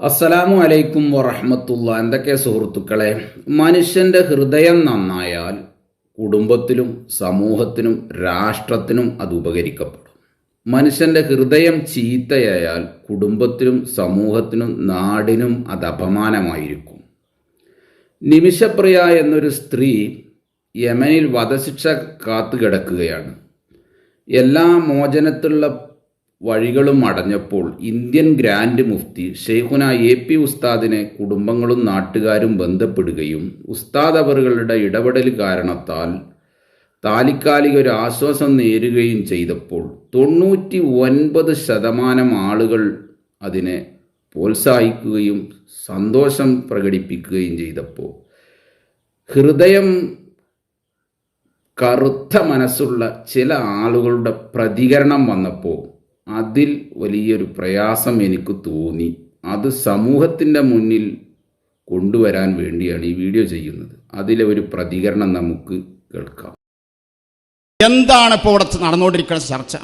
അസ്സലാമു അലൈക്കും വറഹമത്തുള്ള. എന്തൊക്കെ സുഹൃത്തുക്കളെ? മനുഷ്യന്റെ ഹൃദയം നന്നായാൽ കുടുംബത്തിലും സമൂഹത്തിനും രാഷ്ട്രത്തിനും അത് ഉപകരിക്കപ്പെടും. മനുഷ്യന്റെ ഹൃദയം ചീത്തയായാൽ കുടുംബത്തിനും സമൂഹത്തിനും നാടിനും അത് അപമാനമായിരിക്കും. നിമിഷപ്രിയ എന്നൊരു സ്ത്രീ യമനിൽ വധശിക്ഷ കാത്തുകിടക്കുകയാണ്. എല്ലാ മോചനത്തിലുള്ള വഴികളും അടഞ്ഞപ്പോൾ Indian grand Mufti Shaikhuna A P ഉസ്താദിനെ കുടുംബങ്ങളും നാട്ടുകാരും ബന്ധപ്പെടുകയും ഉസ്താദ് അവറുകളുടെ ഇടപെടൽ കാരണത്താൽ താലിക്കാലിക ഒരു ആശ്വാസം നേരുകയും ചെയ്തപ്പോൾ തൊണ്ണൂറ്റി ഒൻപത് ശതമാനം ആളുകൾ അതിനെ പ്രോത്സാഹിക്കുകയും സന്തോഷം പ്രകടിപ്പിക്കുകയും ചെയ്തപ്പോൾ ഹൃദയം കറുത്ത മനസ്സുള്ള ചില ആളുകളുടെ പ്രതികരണം വന്നപ്പോൾ അതിൽ വലിയൊരു പ്രയാസം എനിക്ക് തോന്നി. അത് സമൂഹത്തിന്റെ മുന്നിൽ കൊണ്ടുവരാൻ വേണ്ടിയാണ് ഈ വീഡിയോ ചെയ്യുന്നത്. അതിലെ ഒരു പ്രതികരണം നമുക്ക് കേൾക്കാം. എന്താണ് ഇപ്പോൾ ഇവിടെ നടന്നുകൊണ്ടിരിക്കുന്ന ചർച്ച?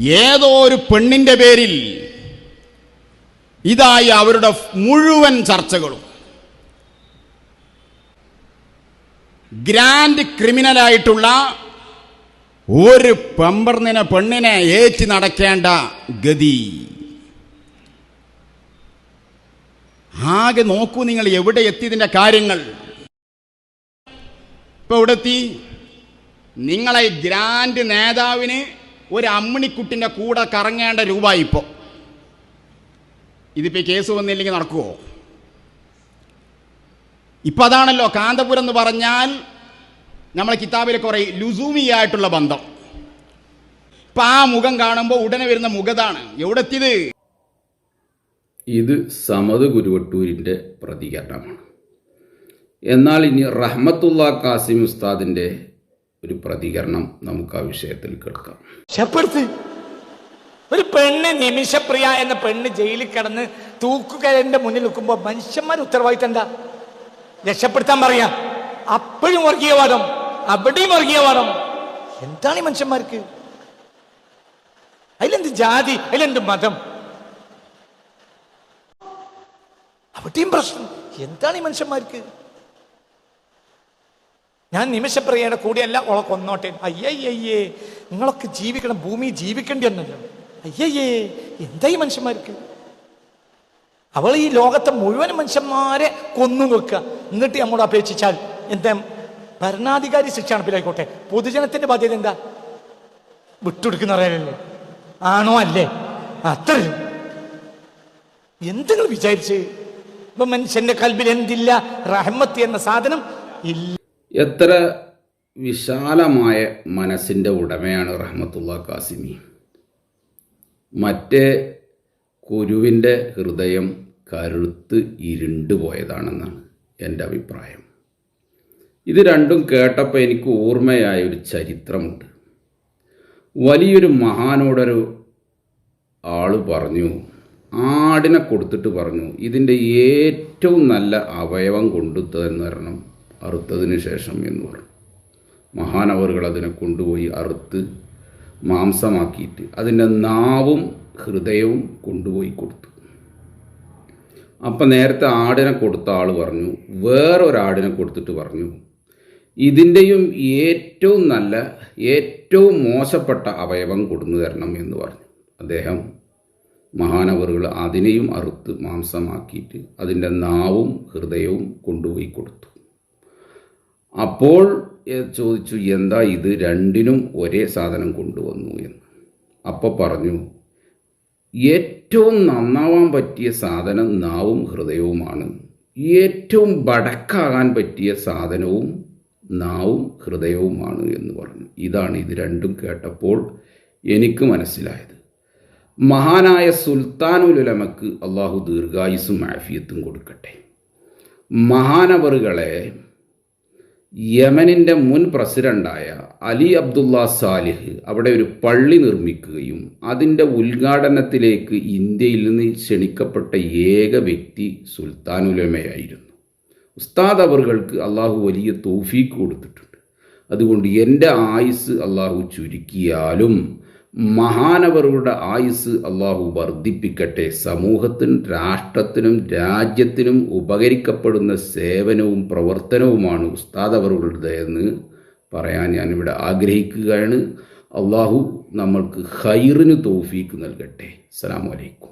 ഏതോ ഒരു പെണ്ണിന്റെ പേരിൽ ഇതായി അവരുടെ മുഴുവൻ ചർച്ചകളും. ഗ്രാൻഡ് ക്രിമിനലായിട്ടുള്ള ഒരു പെമ്പർന്നിനെ പെണ്ണിനെ ഏറ്റി നടക്കേണ്ട ഗതി. ആകെ നോക്കൂ നിങ്ങൾ എവിടെ എത്തിയതിന്റെ കാര്യങ്ങൾ. ഇപ്പൊ ഇവിടെ എത്തി? നിങ്ങളെ ഗ്രാൻഡ് നേതാവിന് ഒരു അമ്മിണിക്കുട്ടിന്റെ കൂടെ കറങ്ങേണ്ട രൂപ ഇപ്പോ. ഇതിപ്പോ കേസ് വന്നില്ലെങ്കിൽ നടക്കുവോ? ഇപ്പൊ അതാണല്ലോ കാന്തപുരം എന്ന് പറഞ്ഞാൽ നമ്മളെ കിതാബിൽ ലുസൂമി ലുസൂമിയായിട്ടുള്ള ബന്ധം. ഇപ്പൊ ആ മുഖം കാണുമ്പോൾ ഉടനെ വരുന്ന മുഖതാണ്. എവിടെ എത്തിയത് ഇത് സമത് ഗുരുവട്ടൂരിന്റെ പ്രതികരണമാണ്. എന്നാൽ ഇനി റഹ്മത്തുള്ള കാസിം ഉസ്താദിന്റെ ഒരു പ്രതികരണം നമുക്ക് ആ വിഷയത്തിൽ കേൾക്കാം. ഒരു പെണ്ണ് നിമിഷപ്രിയ എന്ന പെണ്ണ് ജയിലിൽ കിടന്ന് തൂക്കുകരന്റെ മുന്നിൽ നിൽക്കുമ്പോൾ മനുഷ്യന്മാർ ഉത്തരവാദിത്തം എന്താ? രക്ഷപ്പെടുത്താൻ പറയാ. അപ്പോഴും വർഗീയവാദം. അവിടെയും വർഗീയവാദം എന്താണ് ഈ മനുഷ്യന്മാർക്ക്? അതിലെന്ത് ജാതി അതിലെന്ത് മതം? അവിടെയും പ്രശ്നം. എന്താണ് ഈ മനുഷ്യന്മാർക്ക്? ഞാൻ നിമിഷപ്രിയയുടെ കൂടെയല്ല ഓളെ കൊന്നോട്ടെ. അയ്യയ്യേ നിങ്ങളൊക്കെ ജീവിക്കണം ഭൂമി ജീവിക്കേണ്ടി വന്നല്ലോ. അയ്യയ്യേ എന്താ ഈ മനുഷ്യന്മാർക്ക്? അവൾ ഈ ലോകത്തെ മുഴുവൻ മനുഷ്യന്മാരെ കൊന്നു നോക്കുക. എന്നിട്ട് നമ്മോട് അപേക്ഷിച്ചാൽ എന്താ ഭരണാധികാരി ശിക്ഷ നടപ്പിലായിക്കോട്ടെ പൊതുജനത്തിന്റെ ബാധ്യത എന്താ? വിട്ടുകൊടുക്കുന്ന അറിയാനല്ലേ ആണോ അല്ലേ? അത്ര എന്തെങ്കിലും വിചാരിച്ച്? ഇപ്പൊ മനുഷ്യന്റെ കൽബിൽ എന്തില്ല? റഹ്മത്ത് എന്ന സാധനം ഇല്ല. എത്ര വിശാലമായ മനസ്സിന്റെ ഉടമയാണ് റഹ്മത്തുള്ള കാസിമി. മറ്റേ കുരുവിന്റെ ഹൃദയം കരുത്ത് ഇരുണ്ടുപോയതാണെന്നാണ് എന്റെ അഭിപ്രായം. ഇത് രണ്ടും കേട്ടപ്പോൾ എനിക്ക് ഓർമ്മയായ ഒരു ചരിത്രമുണ്ട്. വലിയൊരു മഹാനോടൊരു ആൾ പറഞ്ഞു ആടിനെ കൊടുത്തിട്ട് പറഞ്ഞു ഇതിന്റെ ഏറ്റവും നല്ല അവയവം കൊണ്ടുത്തതെന്ന് പറയണം അറുത്തതിന് ശേഷം എന്ന് പറഞ്ഞു. മഹാനവറുകൾ അതിനെ കൊണ്ടുപോയി അറുത്ത് മാംസമാക്കിയിട്ട് അതിന്റെ നാവും ഹൃദയവും കൊണ്ടുപോയി കൊടുത്തു. അപ്പം നേരത്തെ ആടിനെ കൊടുത്ത ആൾ പറഞ്ഞു വേറൊരാടിനെ കൊടുത്തിട്ട് പറഞ്ഞു ഇതിന്റെയും ഏറ്റവും നല്ല ഏറ്റവും മോശപ്പെട്ട അവയവം കൊടുന്നു തരണം എന്ന് പറഞ്ഞു. അദ്ദേഹം മഹാനവറുകൾ അതിനെയും അറുത്ത് മാംസമാക്കിയിട്ട് അതിന്റെ നാവും ഹൃദയവും കൊണ്ടുപോയി കൊടുത്തു. അപ്പോൾ ചോദിച്ചു എന്താ ഇത് രണ്ടിനും ഒരേ സാധനം കൊണ്ടുവന്നു? എന്ന്. അപ്പോൾ പറഞ്ഞു ഏറ്റവും നന്നാവാൻ പറ്റിയ സാധനം നാവും ഹൃദയവുമാണ്. ഏറ്റവും ബടക്കാകാൻ പറ്റിയ സാധനവും നാവും ഹൃദയവുമാണ് എന്ന് പറഞ്ഞു. ഇതാണ് ഇത് രണ്ടും കേട്ടപ്പോൾ എനിക്ക് മനസ്സിലായത്. മഹാനായ സുൽത്താനുലുലമക്ക് അള്ളാഹു ദീർഘായുസും ആഫിയത്തും കൊടുക്കട്ടെ. മഹാനവറുകളെ യമനിന്റെ മുൻ പ്രസിഡന്റായ അലി അബ്ദുള്ള സാലിഹ് അവിടെ ഒരു പള്ളി നിർമ്മിക്കുകയും അതിന്റെ ഉദ്ഘാടനത്തിലേക്ക് ഇന്ത്യയിൽ നിന്ന് ക്ഷണിക്കപ്പെട്ട ഏക വ്യക്തി സുൽത്താനുലമയായിരുന്നു ഉസ്താദ് അവറുകൾക്ക് അള്ളാഹു വലിയ തോഫീക്ക് കൊടുത്തിട്ടുണ്ട്. അതുകൊണ്ട് എന്റെ ആയുസ് അള്ളാഹു ചുരുക്കിയാലും മഹാനവറുടെ ആയുസ് അള്ളാഹു വർദ്ധിപ്പിക്കട്ടെ. സമൂഹത്തിനും രാഷ്ട്രത്തിനും രാജ്യത്തിനും ഉപകരിക്കപ്പെടുന്ന സേവനവും പ്രവർത്തനവുമാണ് ഉസ്താദ് അവറുകളുടേതെന്ന് പറയാൻ ഞാനിവിടെ ആഗ്രഹിക്കുകയാണ്. അള്ളാഹു നമ്മൾക്ക് ഹൈറിന് തോഫീക്ക് നൽകട്ടെ. അസ്സലാമു അലൈക്കും.